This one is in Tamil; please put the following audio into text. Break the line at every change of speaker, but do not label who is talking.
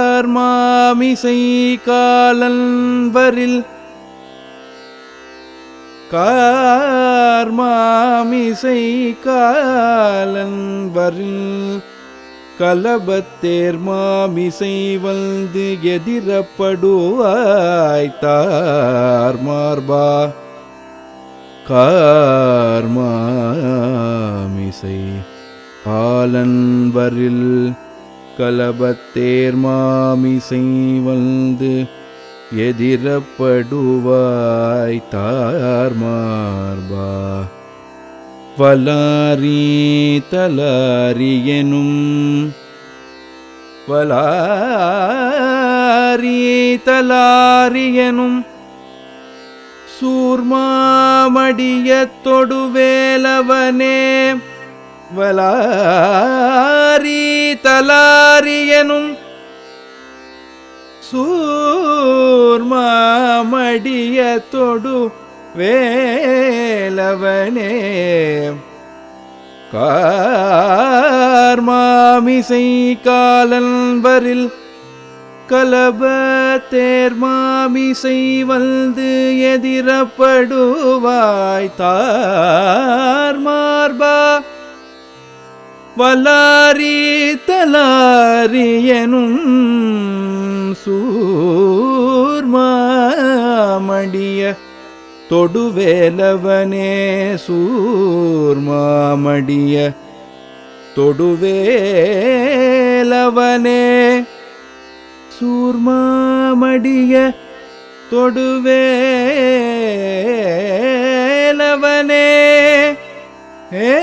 கார்மாமிசை காலன்பரில் கார்மாமிசை காலன்பரில் கலபத்தேர் மாமிசை வந்து எதிரப்படுவாய்த்தார் மார்பா கார்மாமிசை காலன்வரில் கலபத்தேர் மாமிசை வந்து எதிரப்படுவாய் தார் மார்பா. வலாரி தலாரி எனும் வலாரி தலாரி எனும் சூர்மாமடிய தொடுவேலவனே வலாரி தலாரியனும் சூர்மாமடிய தொடு வேலவனே. கார்மாமிசை காலன்பரில் கலப தேர்மாமிசை வந்து எதிரப்படுவாய் தார் மார்பா வலாரி தலாரியனும் சூர்மாமடிய தொடுவேலவனே சூர்மாமடிய தொடுவேலவனே சூர்மாமடிய தொடுவேலவனே. ஏ